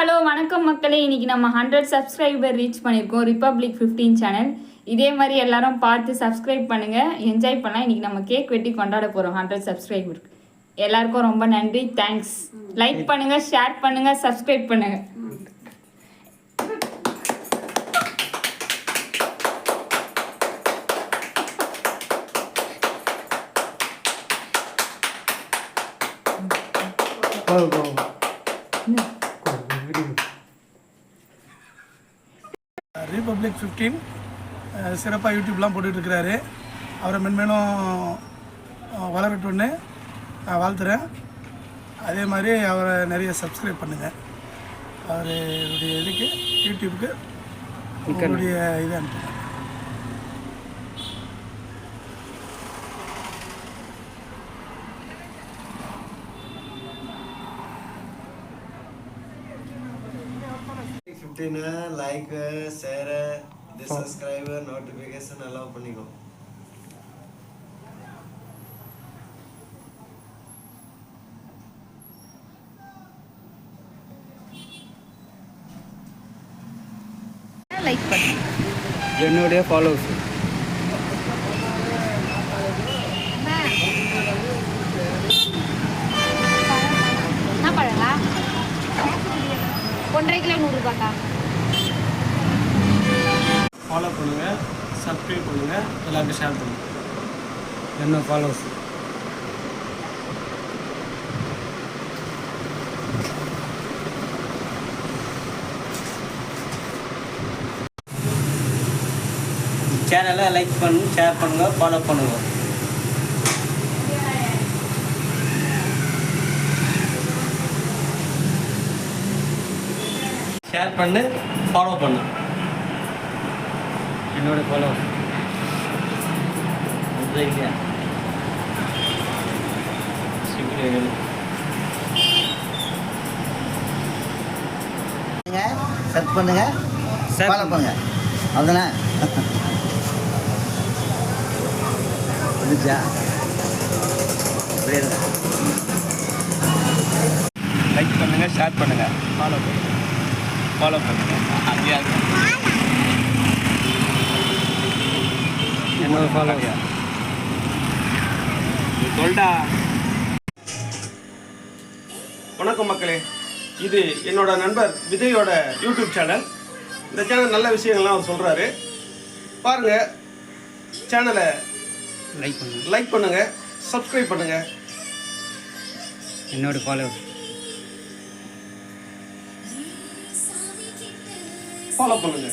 Hello வணக்கம் மக்களே. இன்னைக்கு நம்ம ஹண்ட்ரட் சப்ஸ்கிரைபர் ரீச் பண்ணியிருக்கோம் ரிப்பப்ளிக் 15 சேனல் இதே மாதிரி எல்லாரும் பார்த்து சப்ஸ்கிரைப் பண்ணுங்க. என்ஜாய் பண்ணலாம். இன்னைக்கு நம்ம கேக் வெட்டி கொண்டாட போகிறோம் ஹண்ட்ரட் சப்ஸ்கிரைபர் எல்லாருக்கும் ரொம்ப நன்றி. தேங்க்ஸ் லைக் பண்ணுங்க ஷேர் பண்ணுங்க சப்ஸ்கிரைப் பண்ணுங்க ரிபப்ளிக் ஃபிஃப்டீன் சிறப்பாக யூடியூப்லாம் போட்டுட்ருக்கிறாரு. அவரை மென்மேலும் வளரட்டும்னு நான் வாழ்த்துறேன். அதே மாதிரி அவரை நிறைய சப்ஸ்கிரைப் பண்ணுங்கள் அவருடைய இதுக்கு யூடியூப்புக்கு உங்களுடைய இதை அனுப்புங்க. Fifteen like share this subscribe notification எல்லாம் பண்ணிக்கோ. லைக் பண்ணுங்க என்னுடைய ஃபாலோவர்ஸ் என்ன பழங்களா ஒன்றரை கிலோ நூறுரூபாக்கா ஃபாலோ பண்ணுங்கள் சப்ஸ்கிரைப் பண்ணுங்கள் எல்லாருக்கும் ஷேர் பண்ணுங்கள் என்ன ஃபாலோஸ் சேனலை லைக் பண்ணுங்க ஷேர் பண்ணுங்க ஃபாலோ பண்ணுங்கள் ஷேர் பண்ணு ஃபாலோ பண்ணு. என்னோட ஃபாலோவர்ஸ் இல்லையா செட் பண்ணுங்க ஃபாலோ பண்ணுங்க. அதுதானே புரியுது? லைக் பண்ணுங்க ஷேர் பண்ணுங்க. ஃபாலோ பண்ணுங்க. ஃபாலோ பண்ணுங்க அப்படியா என்னோட ஃபாலோ சொல்டா வணக்கம் மக்களே. இது என்னோட நண்பர் விஜயோட யூடியூப் சேனல். இந்த சேனல் நல்ல விஷயங்கள்லாம் அவர் சொல்கிறாரு பாருங்க சேனலை லைக் பண்ணுங்க. லைக் பண்ணுங்க சப்ஸ்கிரைப் பண்ணுங்க. என்னோட ஃபாலோ ஃபாலோ பண்ணுங்க